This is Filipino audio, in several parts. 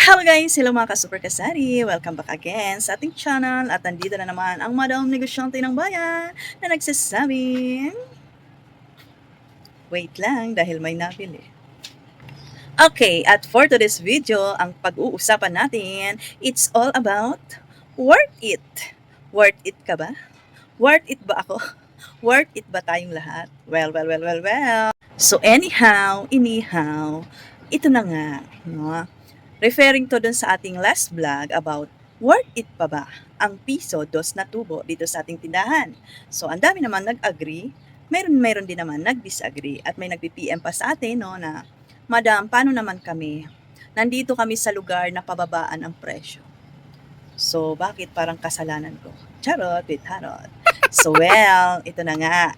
Hello guys! Hello mga ka-super kasari! Welcome back again sa ating channel at nandito na naman ang Madam Negosyante ng Bayan na nagsasabing Wait lang dahil may nabili. Okay, at for today's video, ang pag-uusapan natin, it's all about worth it. Worth it ka ba? Worth it ba ako? Worth it ba tayong lahat? Well, well, well, well, well. So anyhow, anyhow, ito na nga, no? Referring to dun sa ating last vlog about worth it pa ba ang piso dos na tubo dito sa ating tindahan. So, ang dami naman nag-agree, meron meron din naman nag-disagree at may nag-PM pa sa atin no na Madam, paano naman kami? Nandito kami sa lugar na pababaan ang presyo. So, bakit parang kasalanan ko? Charot, with harot. So, well, ito na nga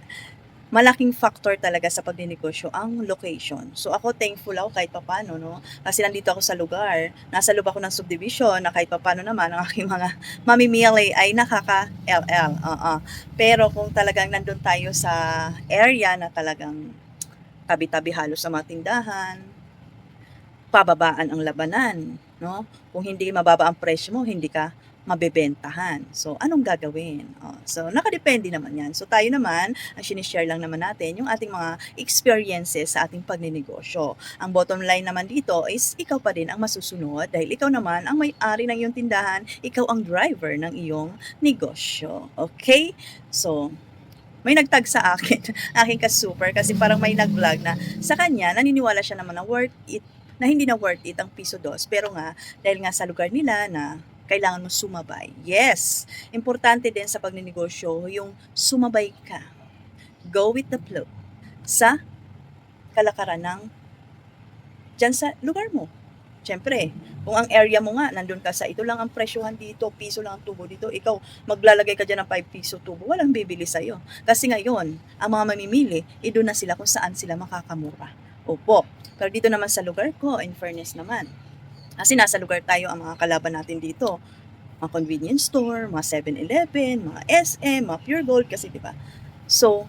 malaking factor talaga sa pagninegosyo ang location. So ako thankful ako kahit papano, no? Kasi nandito ako sa lugar, nasa loob ako ng subdivision na kahit papano naman ang aking mga mamimili ay nakaka-LL. Uh Pero kung talagang nandun tayo sa area na talagang tabi-tabi halos sa mga tindahan, pababaan ang labanan, no? Kung hindi mababa ang presyo mo, hindi ka mabebentahan. So, anong gagawin? Oh, so, nakadepende naman yan. So, tayo naman, ang sinishare lang naman natin yung ating mga experiences sa ating pagninegosyo. Ang bottom line naman dito is ikaw pa din ang masusunod dahil ikaw naman ang may-ari ng iyong tindahan, ikaw ang driver ng iyong negosyo. Okay? So, may nagtag sa akin, aking ka-super, kasi parang may nag-vlog na sa kanya, naniniwala siya naman na worth it, na hindi na worth it ang piso dos. Pero nga, dahil nga sa lugar nila na kailangan mo sumabay. Yes, importante din sa pagninegosyo yung sumabay ka. Go with the flow sa kalakaran ng dyan sa lugar mo. Siyempre, kung ang area mo nga, nandun ka sa ito lang ang presyohan dito, piso lang ang tubo dito, ikaw maglalagay ka dyan ng 5 piso tubo, walang bibili sa'yo. Kasi ngayon, ang mga mamimili, ido na sila kung saan sila makakamura. Opo. Pero dito naman sa lugar ko, in fairness naman, kasi nasa lugar tayo ang mga kalaban natin dito. Mga convenience store, mga 7-Eleven, mga SM, mga Pure Gold kasi 'di ba? So,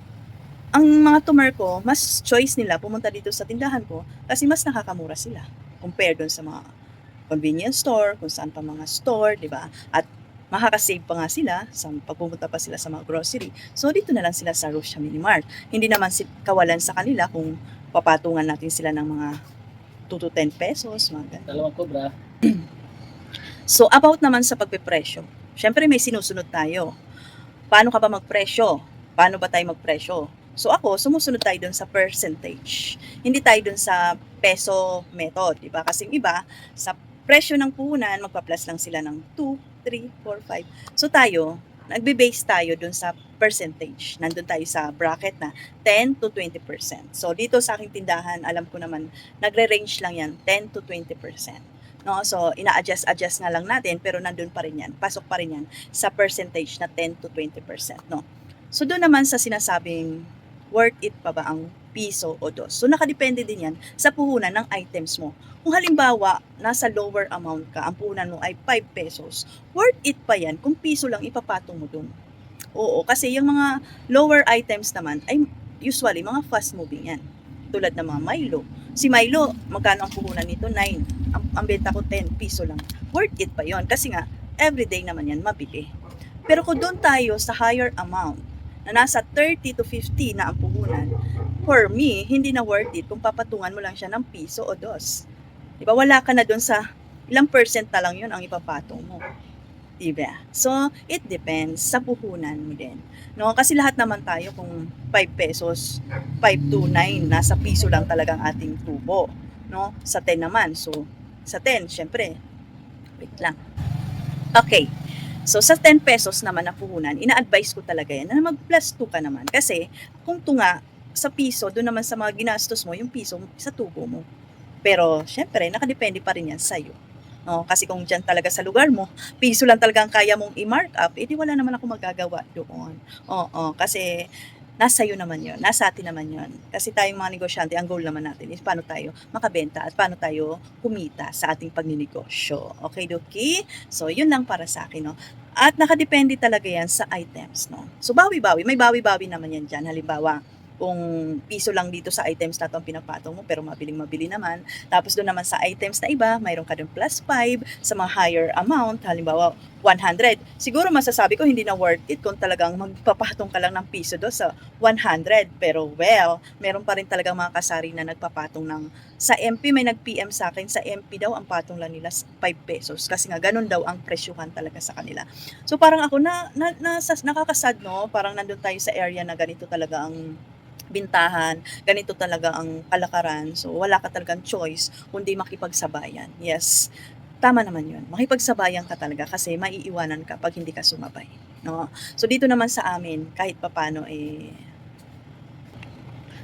ang mga tumer ko, mas choice nila pumunta dito sa tindahan ko kasi mas nakakamura sila compare doon sa mga convenience store, kung saan pa mga store, 'di ba? At makakasave pa nga sila sa pagpupunta pa sila sa mga grocery. So, dito na lang sila sa Russia Mini Mart. Hindi naman si- kawalan sa kanila kung papatungan natin sila ng mga 2 to 10 pesos, mga ganun. Dalawang kobra. So, about naman sa pagpipresyo. Siyempre, may sinusunod tayo. Paano ka ba magpresyo? Paano ba tayo magpresyo? So, ako, sumusunod tayo dun sa percentage. Hindi tayo dun sa peso method, di ba? Kasi iba, sa presyo ng puhunan, magpa-plus lang sila ng 2, 3, 4, 5. So, tayo, nagbe-base tayo dun sa percentage. Nandun tayo sa bracket na 10 to 20%. So, dito sa aking tindahan, alam ko naman, nagre-range lang yan, 10 to 20%. No? So, ina-adjust-adjust nga lang natin, pero nandun pa rin yan. Pasok pa rin yan sa percentage na 10 to 20%. No? So, doon naman sa sinasabing worth it pa ba ang piso o dos. So, nakadepende din yan sa puhunan ng items mo. Kung halimbawa, nasa lower amount ka, ang puhunan mo ay 5 pesos, worth it pa yan kung piso lang ipapatong mo dun. Oo, kasi yung mga lower items naman ay usually mga fast moving yan. Tulad ng mga Milo. Si Milo, magkano ang puhunan nito? 9. Ang, ang benta ko 10 piso lang. Worth it pa yon kasi nga everyday naman yan mabili. Pero kung doon tayo sa higher amount na nasa 30 to 50 na ang puhunan, for me, hindi na worth it kung papatungan mo lang siya ng piso o dos. Di ba? Wala ka na doon sa ilang percent na lang yun ang ipapatong mo. Diba? So, it depends sa puhunan mo din. No? Kasi lahat naman tayo kung 5 pesos, 5 to 9, nasa piso lang talagang ating tubo. No? Sa 10 naman. So, sa 10, syempre, wait lang. Okay. So, sa 10 pesos naman na puhunan, ina-advise ko talaga yan na mag plus 2 ka naman. Kasi, kung tunga, sa piso, doon naman sa mga ginastos mo, yung piso sa tubo mo. Pero, syempre, nakadepende pa rin yan sa'yo. No, kasi kung dyan talaga sa lugar mo, piso lang talaga ang kaya mong i-mark up, edi wala naman ako magagawa doon. Oo, kasi nasa iyo naman yon nasa atin naman yon Kasi tayong mga negosyante, ang goal naman natin is paano tayo makabenta at paano tayo kumita sa ating pagninegosyo. Okay, Doki? So, yun lang para sa akin, no? At nakadepende talaga yan sa items, no? So, bawi-bawi. May bawi-bawi naman yan dyan. Halimbawa, kung piso lang dito sa items na to ang pinapatong mo pero mabiling mabili naman. Tapos doon naman sa items na iba, mayroon ka doon plus 5 sa mga higher amount, halimbawa 100. Siguro masasabi ko hindi na worth it kung talagang magpapatong ka lang ng piso do sa 100. Pero well, meron pa rin talagang mga kasari na nagpapatong ng sa MP may nag-PM sa akin sa MP daw ang patong lang nila 5 pesos kasi nga ganun daw ang presyuhan talaga sa kanila. So parang ako na, na, na nakakasad no, parang nandun tayo sa area na ganito talaga ang bintahan, ganito talaga ang kalakaran. So wala ka talagang choice kundi makipagsabayan. Yes. Tama naman 'yun. Makipagsabayan ka talaga kasi maiiwanan ka pag hindi ka sumabay, no? So dito naman sa amin kahit papaano eh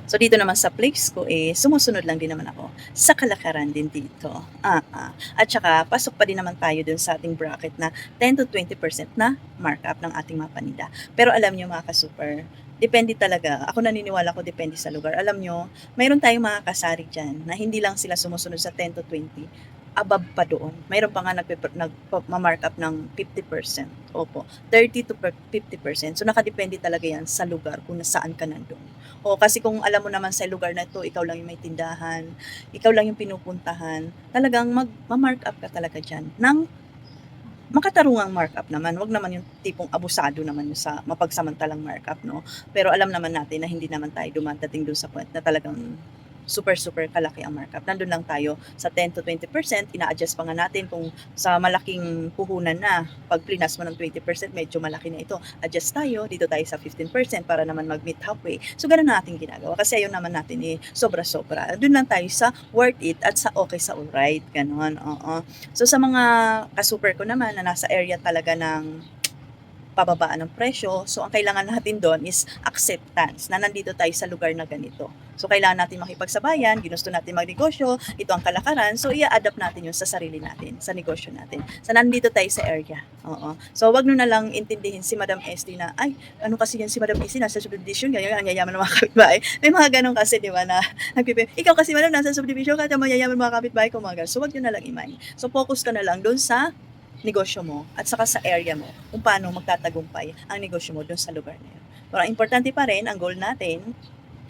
So dito naman sa place ko eh sumusunod lang din naman ako sa kalakaran din dito. Ah, ah. At saka pasok pa din naman tayo dun sa ating bracket na 10 to 20% na markup ng ating mga paninda. Pero alam nyo mga ka-super, depende talaga. Ako naniniwala ko depende sa lugar. Alam nyo, mayroon tayong mga kasari dyan na hindi lang sila sumusunod sa 10 to 20, above pa doon. Mayroon pa nga nagpa-markup ng 50%. Opo, 30 to 50%. So nakadepende talaga yan sa lugar kung nasaan ka nandun. O kasi kung alam mo naman sa lugar na to, ikaw lang yung may tindahan, ikaw lang yung pinupuntahan, talagang mag-mark up ka talaga dyan ng makatarungang markup naman. Wag naman yung tipong abusado naman yung sa mapagsamantalang markup, no? Pero alam naman natin na hindi naman tayo dumadating dun sa point na talagang super super kalaki ang markup. Nandun lang tayo sa 10 to 20%, ina-adjust pa nga natin kung sa malaking puhunan na, pag plinas mo ng 20%, medyo malaki na ito. Adjust tayo, dito tayo sa 15% para naman mag-meet halfway. So, ganun na ating ginagawa. Kasi ayaw naman natin eh, sobra-sobra. Doon lang tayo sa worth it at sa okay sa alright. Ganon, oo. So, sa mga kasuper ko naman na nasa area talaga ng pababaan ng presyo. So, ang kailangan natin doon is acceptance na nandito tayo sa lugar na ganito. So, kailangan natin makipagsabayan, ginusto natin magnegosyo, ito ang kalakaran. So, i-adapt natin yun sa sarili natin, sa negosyo natin. So, nandito tayo sa area. Oo. So, wag nyo na lang intindihin si Madam Esty na, ay, ano kasi yan si Madam Esty, nasa subdivision, ganyan, ang yayaman ng mga kapitbahay. May mga ganun kasi, di ba, na nagpipi, ikaw kasi Madam, nasa subdivision ka, mayayaman ng mga kapitbahay ko, mga ganun. So, wag nyo na lang imay. So, focus ka na lang doon sa negosyo mo at saka sa area mo kung paano magtatagumpay ang negosyo mo dun sa lugar na yun. Pero ang importante pa rin, ang goal natin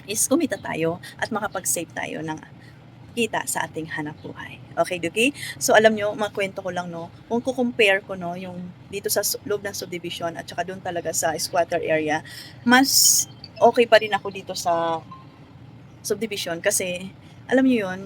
is kumita tayo at makapag-save tayo ng kita sa ating hanap buhay. Okay, Duki? So, alam nyo, makwento ko lang, no, kung kukompare ko, no, yung dito sa loob ng subdivision at saka doon talaga sa squatter area, mas okay pa rin ako dito sa subdivision kasi, alam nyo yun,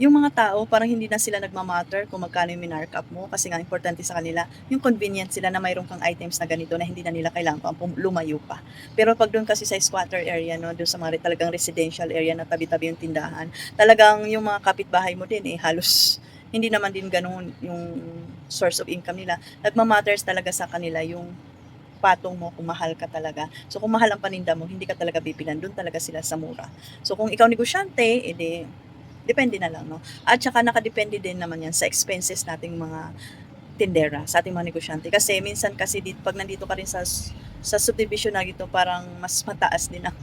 yung mga tao, parang hindi na sila nagmamatter kung magkano yung minarkup mo kasi nga importante sa kanila, yung convenient sila na mayroon kang items na ganito na hindi na nila kailangan pang lumayo pa. Pero pag doon kasi sa squatter area, no, doon sa mga talagang residential area na tabi-tabi yung tindahan, talagang yung mga kapitbahay mo din eh, halos hindi naman din ganun yung source of income nila. Nagmamatters talaga sa kanila yung patong mo kung mahal ka talaga. So kung mahal ang paninda mo, hindi ka talaga bibilan, doon talaga sila sa mura. So kung ikaw negosyante, edi depende na lang, no? At saka nakadepende din naman yan sa expenses nating mga tindera, sa ating mga negosyante. Kasi minsan kasi dito, pag nandito ka rin sa, sa subdivision na dito, parang mas mataas din ang,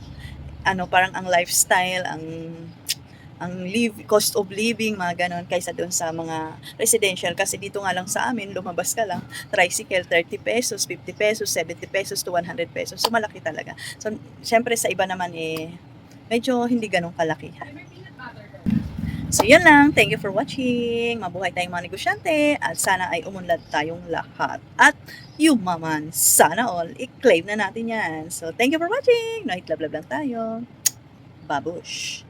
ano, parang ang lifestyle, ang ang live, cost of living, mga ganon, kaysa doon sa mga residential. Kasi dito nga lang sa amin, lumabas ka lang, tricycle, 30 pesos, 50 pesos, 70 pesos to 100 pesos. So, malaki talaga. So, syempre sa iba naman eh, medyo hindi ganun kalaki. So, yun lang. Thank you for watching. Mabuhay tayong mga negosyante at sana ay umunlad tayong lahat. At yumaman, sana all, i-claim na natin yan. So, thank you for watching. Night love love lang tayo. Babush.